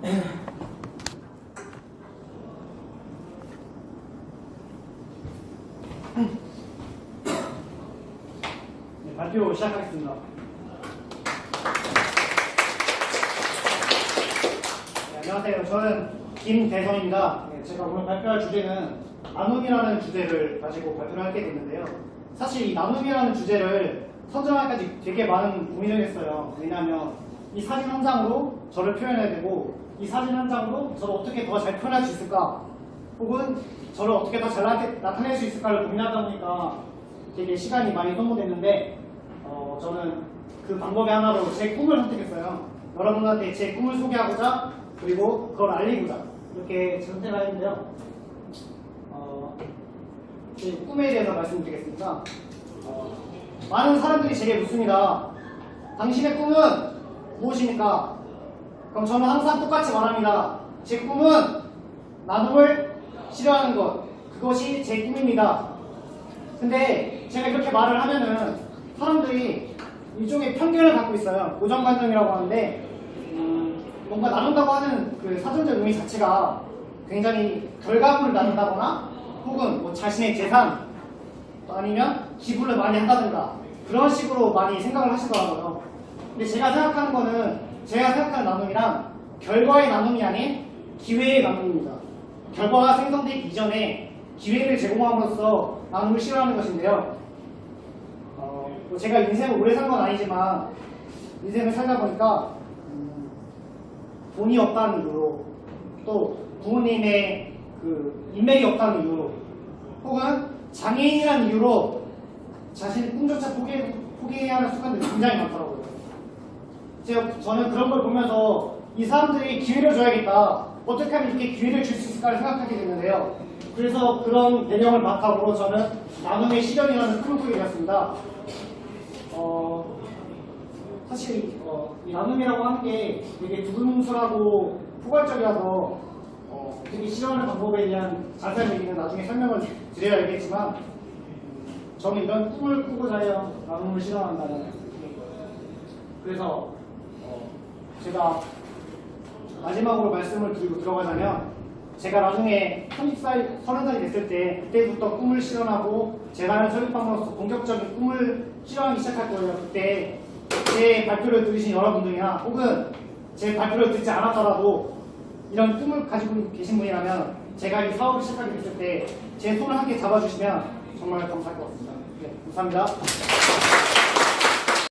네, 발표 시작하겠습니다. 네, 안녕하세요. 저는 김대성입니다. 네, 제가 오늘 발표할 주제는 나눔이라는 주제를 가지고 발표를 하게 됐는데요. 사실 이 나눔이라는 주제를 선정하기까지 되게 많은 고민을 했어요. 왜냐하면 이 사진 한 장으로 저를 표현해야 되고 이 사진 한 장으로 저를 어떻게 더 잘 표현할 수 있을까 혹은 저를 어떻게 더 잘 나타낼 수 있을까를 고민하다 보니까 되게 시간이 많이 소모됐는데 어, 저는 그 방법의 하나로 제 꿈을 선택했어요. 여러분한테 제 꿈을 소개하고자 그리고 그걸 알리고자 이렇게 선택을 했는데요. 어, 제 꿈에 대해서 말씀드리겠습니다. 어, 많은 사람들이 제게 묻습니다. 당신의 꿈은 무엇입니까? 그럼 저는 항상 똑같이 말합니다. 제 꿈은 나눔을 싫어하는 것. 그것이 제 꿈입니다. 근데 제가 이렇게 말을 하면은 사람들이 일종의 편견을 갖고 있어요. 고정관념이라고 하는데 음, 뭔가 나눈다고 하는 그 사전적 의미 자체가 굉장히 결과물을 나눈다거나 혹은 뭐 자신의 재산 아니면 기부를 많이 한다든가 그런 식으로 많이 생각을 하시더라고요. 근데 제가 생각하는 거는 제가 생각하는 나눔이란 결과의 나눔이 아닌 기회의 나눔입니다. 결과가 생성되기 이전에 기회를 제공함으로써 나눔을 실현하는 것인데요. 어, 뭐 제가 인생을 오래 산 건 아니지만 인생을 살다 보니까 음, 돈이 없다는 이유로 또 부모님의 그 인맥이 없다는 이유로 혹은 장애인이라는 이유로 자신의 꿈조차 포기, 포기해야 하는 순간들이 굉장히 많더라고요. 저는 그런 걸 보면서 이 사람들이 기회를 줘야겠다. 어떻게 하면 이렇게 기회를 줄 수 있을까를 생각하게 됐는데요. 그래서 그런 배경을 바탕으로 저는 나눔의 실현이라는 꿈을 꾸게 되었습니다. 어, 사실 어, 이 나눔이라고 하는 게 되게 두근뭉술하고 포괄적이라서 어, 되게 실현하는 방법에 대한 자세한 얘기는 나중에 설명을 드려야 알겠지만 저는 이런 꿈을 꾸고자 해요. 나눔을 실현한다는 그래서 어, 제가 마지막으로 말씀을 드리고 들어가자면 제가 나중에 30살, 30살이 됐을 때 그때부터 꿈을 실현하고 재단을 설립함으로써 본격적인 꿈을 실현하기 시작할 거예요. 그때 제 발표를 들으신 여러분들이나 혹은 제 발표를 듣지 않았더라도 이런 꿈을 가지고 계신 분이라면 제가 이 사업을 시작하게 됐을 때 제 손을 함께 잡아주시면 정말 감사할 것 같습니다. 네, 감사합니다.